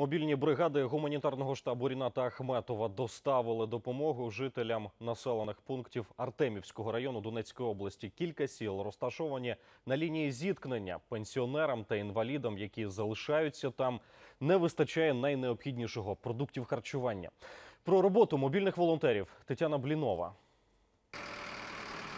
Мобільні бригади гуманітарного штабу Ріната Ахметова доставили допомогу жителям населених пунктів Артемівського району Донецької області. Кілька сіл розташовані на лінії зіткнення. Пенсіонерам та інвалідам, які залишаються там, не вистачає найнеобхіднішого продуктів харчування. Про роботу мобільних волонтерів Тетяна Блінова.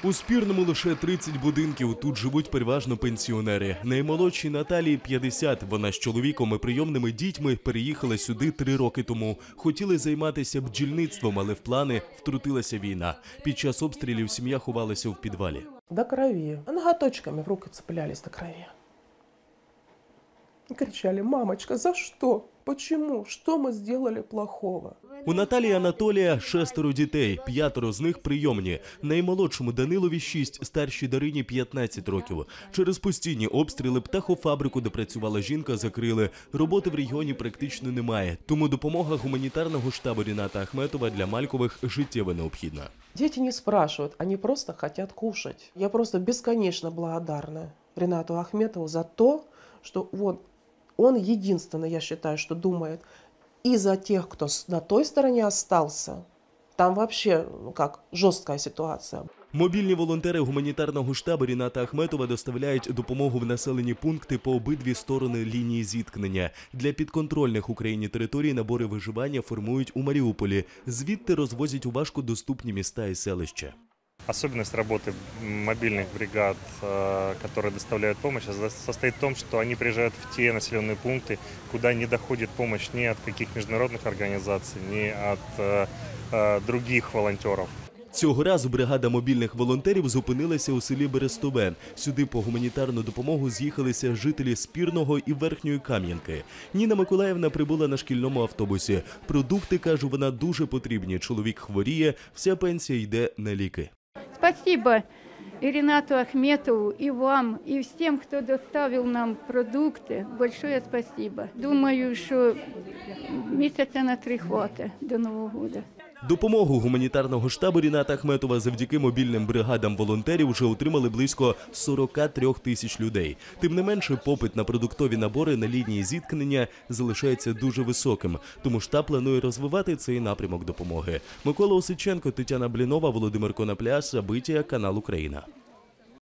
У спірному лише 30 будинків. Тут живуть переважно пенсіонери. Наймолодшій Наталії 50. Вона з чоловіком і прийомними дітьми переїхала сюди три роки тому. Хотіли займатися бджільництвом, але в плани втрутилася війна. Під час обстрілів сім'я ховалася в підвалі. до крови. А ноготочками в руки цеплялись до крови. И кричали, мамочка, за что? Почему? Что мы сделали плохого? У Наталії Анатолія шестеро дітей, п'ятеро з них прийомні. Наймолодшому Данилові 6, старшій Дарині 15 років. Через постійні обстріли птахофабрику, де працювала жінка, закрили. Роботи в регіоні практично немає. Тому допомога гуманітарного штабу Ріната Ахметова для Малькових життєво необхідна. Дети не спрашивают, они просто хотят кушать. Я просто бесконечно благодарна Ренату Ахметову за то, что вот он единственный, я считаю, что думает и за тех, кто на той стороне остался. Там вообще, ну как, жесткая ситуация. Мобільні волонтери гуманітарного штабу Ріната Ахметова доставляють допомогу в населені пункти по обидві сторони лінії зіткнення. Для підконтрольних Україні територій набори виживання формують у Маріуполі. Звідти розвозять у важкодоступні міста і селища. Особенность работы мобильных бригад, э, которые доставляют помощь, со- состоит в том, что они приезжают в те населенные пункты, куда не доходит помощь ни от каких международных организаций, ни от э, э, других волонтеров. Цього разу бригада мобільних волонтерів зупинилася у селі Берестове. Сюди по гуманітарну допомогу з'їхалися жителі Спірного і Верхньої Кам'янки. Ніна Миколаївна прибула на шкільному автобусі. Продукти каже, вона дуже потрібні. Чоловік хворіє, вся пенсія йде на ліки. Спасибо и Ренату Ахметову, и вам, и всем, кто доставил нам продукты. Большое спасибо. Думаю, что месяца на три хватить до Нового года. Допомогу гуманітарного штабу Ріната Ахметова завдяки мобільним бригадам волонтерів вже отримали близько 43 тисяч людей. Тим не менше, попит на продуктові набори на лінії зіткнення залишається дуже високим. Тому штаб планує розвивати цей напрямок допомоги. Микола Осиченко, Тетяна Блінова, Володимир Конопля, Забиття, канал Україна.